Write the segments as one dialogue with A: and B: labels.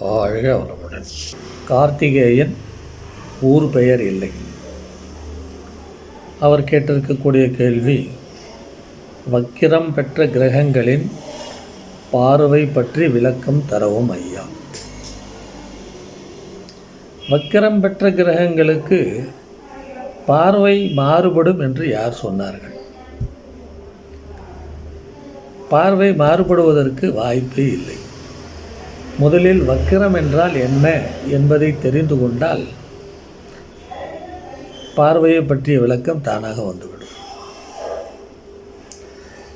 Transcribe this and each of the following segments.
A: வாழ்க வளமுடன். கார்த்திகேயன் ஊர் பெயர் இல்லை. அவர் கேட்டிருக்கக்கூடிய கேள்வி வக்கிரம் பெற்ற கிரகங்களின் பார்வை பற்றி விளக்கம் தரவும் ஐயா. வக்கிரம் பெற்ற கிரகங்களுக்கு பார்வை மாறுபடும் என்று யார் சொன்னார்கள்? பார்வை மாறுபடுவதற்கு வாய்ப்பே இல்லை. முதலில் வக்கிரம் என்றால் என்ன என்பதை தெரிந்து கொண்டால் பார்வையை பற்றிய விளக்கம் தானாக வந்துவிடும்.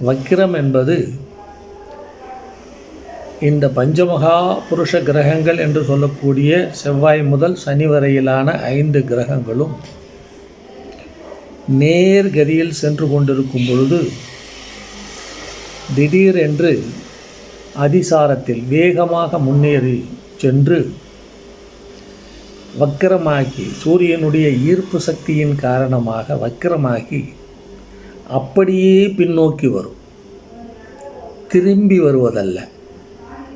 A: வக்கிரம் என்பது இந்த பஞ்சமகா புருஷ கிரகங்கள் என்று சொல்லக்கூடிய செவ்வாய் முதல் சனி வரையிலான ஐந்து கிரகங்களும் நேர்கதியில் சென்று கொண்டிருக்கும் பொழுது திடீரென்று அதிசாரத்தில் வேகமாக முன்னேறி சென்று வக்கரமாகி சூரியனுடைய ஈர்ப்பு சக்தியின் காரணமாக வக்கிரமாகி அப்படியே பின்னோக்கி வரும். திரும்பி வருவதல்ல.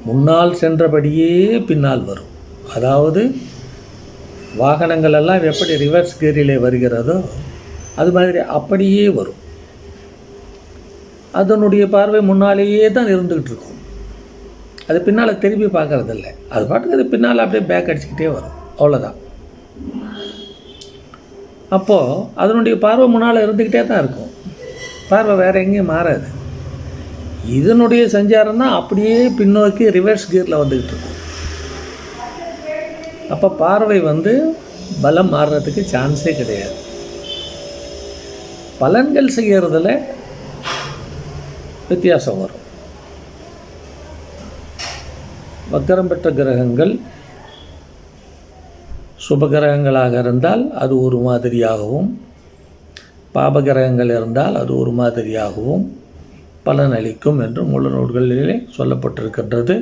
A: முன்னால் சென்றபடியே பின்னால் வரும். அதாவது வாகனங்கள் எல்லாம் எப்படி ரிவர்ஸ் கேரிலே வருகிறதோ அது மாதிரி அப்படியே வரும். அதனுடைய பார்வை முன்னாலேயே தான் இருந்துக்கிட்டு இருக்கும். அது பின்னால் திரும்பி பார்க்கறதில்ல. அது பாட்டுக்கு அது பின்னால் அப்படியே பேக் அடிச்சுக்கிட்டே வரும். அவ்வளோதான் அப்போது அதனுடைய பார்வை முன்னால் இருந்துக்கிட்டே தான் இருக்கும். பார்வை வேறு எங்கேயும் மாறாது. இதனுடைய சஞ்சாரம் தான் அப்படியே பின்னோக்கி ரிவர்ஸ் கியரில் வந்துக்கிட்டு இருக்கும். அப்போ பார்வை வந்து பலம் மாறுறதுக்கு சான்ஸே கிடையாது. பலன்கள் செய்கிறதுல வித்தியாசம் வரும். வக்கரம் பெற்ற கிரகங்கள் சுபகிரகங்களாக இருந்தால் அது ஒரு மாதிரியாகவும் பாபகிரகங்கள் இருந்தால் அது ஒரு மாதிரியாகவும் பலன் அளிக்கும் என்று முழு நூல்களிலே சொல்லப்பட்டிருக்கின்றது.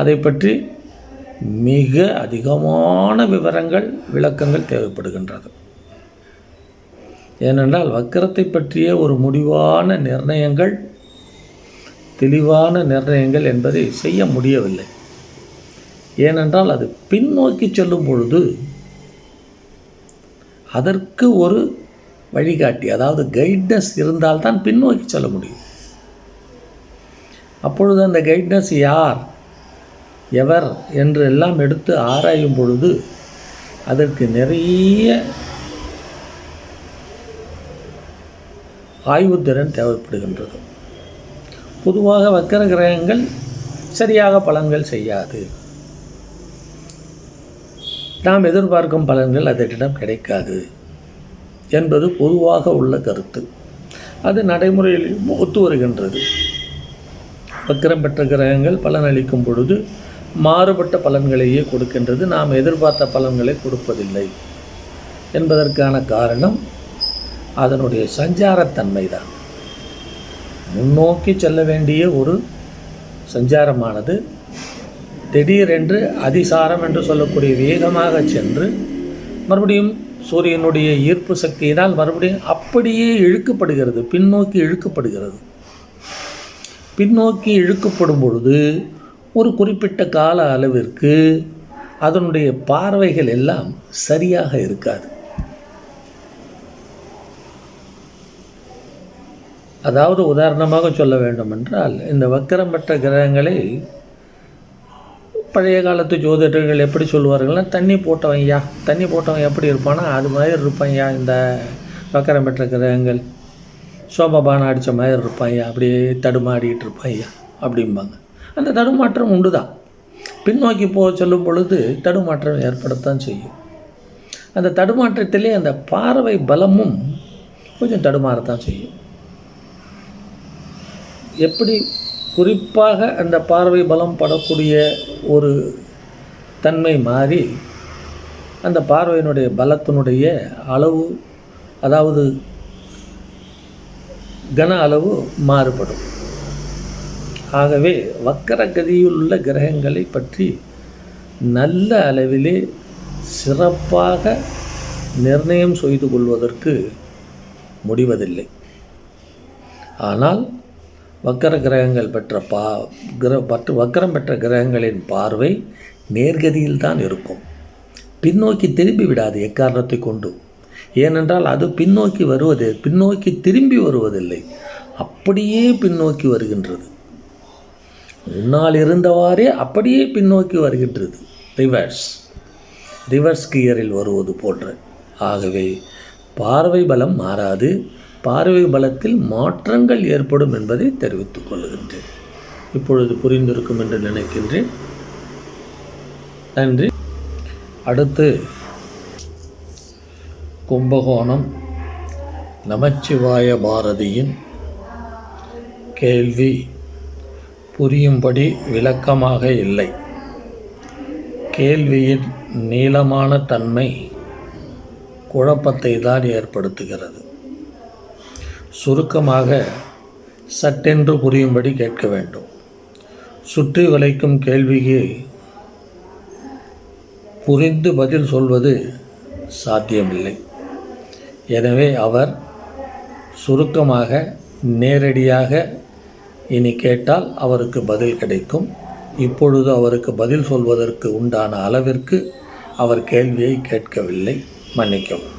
A: அதை பற்றி மிக அதிகமான விவரங்கள் விளக்கங்கள் தேவைப்படுகின்றது. ஏனென்றால் வக்கரத்தை பற்றிய ஒரு முடிவான நிர்ணயங்கள் தெளிவான நிர்ணயங்கள் என்பதை செய்ய முடியவில்லை. ஏனென்றால் அது பின்னோக்கி செல்லும் பொழுது அதற்கு ஒரு வழிகாட்டி அதாவது கைட்னஸ் இருந்தால்தான் பின்னோக்கி செல்ல முடியும். அப்பொழுது அந்த கைட்னஸ் யார்? எவர் என்று எல்லாம் எடுத்து ஆராயும் பொழுது அதற்கு நிறைய ஆய்வுத்திறன் தேவைப்படுகின்றது. பொதுவாக வக்கர கிரகங்கள் சரியாக பலன்கள் செய்யாது. நாம் எதிர்பார்க்கும் பலன்கள் அதனிடம் கிடைக்காது என்பது பொதுவாக உள்ள கருத்து. அது நடைமுறையில் ஒத்து வருகின்றது. வக்கரம் பெற்ற கிரகங்கள் பலன் அளிக்கும் பொழுது மாறுபட்ட பலன்களையே கொடுக்கின்றது. நாம் எதிர்பார்த்த பலன்களை கொடுப்பதில்லை என்பதற்கான காரணம் அதனுடைய சஞ்சாரத்தன்மை தான் முன்னோக்கி செல்ல வேண்டிய ஒரு சஞ்சாரமானது திடீரென்று அதிசாரம் என்று சொல்லக்கூடிய வேகமாக சென்று மறுபடியும் சூரியனுடைய ஈர்ப்பு சக்தியினால் மறுபடியும் அப்படியே இழுக்கப்படுகிறது பின்னோக்கி இழுக்கப்படுகிறது. பின்னோக்கி இழுக்கப்படும் பொழுது ஒரு குறிப்பிட்ட கால அளவிற்கு அதனுடைய பார்வைகள் எல்லாம் சரியாக இருக்காது. அதாவது உதாரணமாக சொல்ல வேண்டும் என்றால் இந்த வக்கரம் பெற்ற கிரகங்களை பழைய காலத்து ஜோதிடர்கள் எப்படி சொல்லுவார்கள்னா தண்ணி போட்டவன் ஐயா தண்ணி போட்டவன் எப்படி இருப்பானா அது மாதிரி இருப்பான் ஐயா இந்த வக்கரம் பெற்ற கிரகங்கள். சோபபானம் அடித்த மாதிரி இருப்பான் அப்படியே தடுமாடிக்கிட்டு இருப்பான் ஐயா அப்படிம்பாங்க. அந்த தடுமாற்றம் உண்டு தான் பின்னோக்கி போக சொல்லும் பொழுது தடுமாற்றம் ஏற்படத்தான் செய்யும். அந்த தடுமாற்றத்திலே அந்த பார்வை பலமும் கொஞ்சம் தடுமாறத்தான் செய்யும். எப்படி குறிப்பாக அந்த பார்வை பலம் படக்கூடிய ஒரு தன்மை மாறி அந்த பார்வையினுடைய பலத்தினுடைய அளவு அதாவது கன அளவு மாறுபடும். ஆகவே வக்கர கதியில் உள்ள கிரகங்களை பற்றி நல்ல அளவிலே சிறப்பாக நிர்ணயம் செய்து கொள்வதற்கு முடிவதில்லை. ஆனால் வக்கர கிரகங்கள் பெற்ற பா கிர பற்று வக்கரம் பெற்ற கிரகங்களின் பார்வை நேர்கதியில் தான் இருக்கும். பின்னோக்கி திரும்பி விடாது எக்காரணத்தை கொண்டு ஏனென்றால் அது பின்னோக்கி வருவது பின்னோக்கி திரும்பி வருவதில்லை. அப்படியே பின்னோக்கி வருகின்றது. முன்னால் இருந்தவாறே அப்படியே பின்னோக்கி வருகின்றது. ரிவர்ஸ் ரிவர்ஸ் கியரில் வருவது போன்ற. ஆகவே பார்வை பலம் மாறாது. பார்வை பலத்தில் மாற்றங்கள் ஏற்படும் என்பதை தெரிவித்துக் கொள்கின்றேன். இப்பொழுது புரிந்திருக்கும் என்று நினைக்கின்றேன். நன்றி. அடுத்து கும்பகோணம் நமச்சிவாய பாரதியின் கேள்வி புரியும்படி விளக்கமாக இல்லை. கேள்வியின் நீளமான தன்மை குழப்பத்தை தான் ஏற்படுத்துகிறது. சுருக்கமாக சட்டென்று புரியும்படி கேட்க வேண்டும். சுற்றி வளைக்கும் கேள்விக்கு புரிந்து பதில் சொல்வது சாத்தியமில்லை. எனவே அவர் சுருக்கமாக நேரடியாக இனி கேட்டால் அவருக்கு பதில் கிடைக்கும். இப்பொழுது அவருக்கு பதில் சொல்வதற்கு உண்டான அளவிற்கு அவர் கேள்வியை கேட்கவில்லை. மன்னிக்கவும்.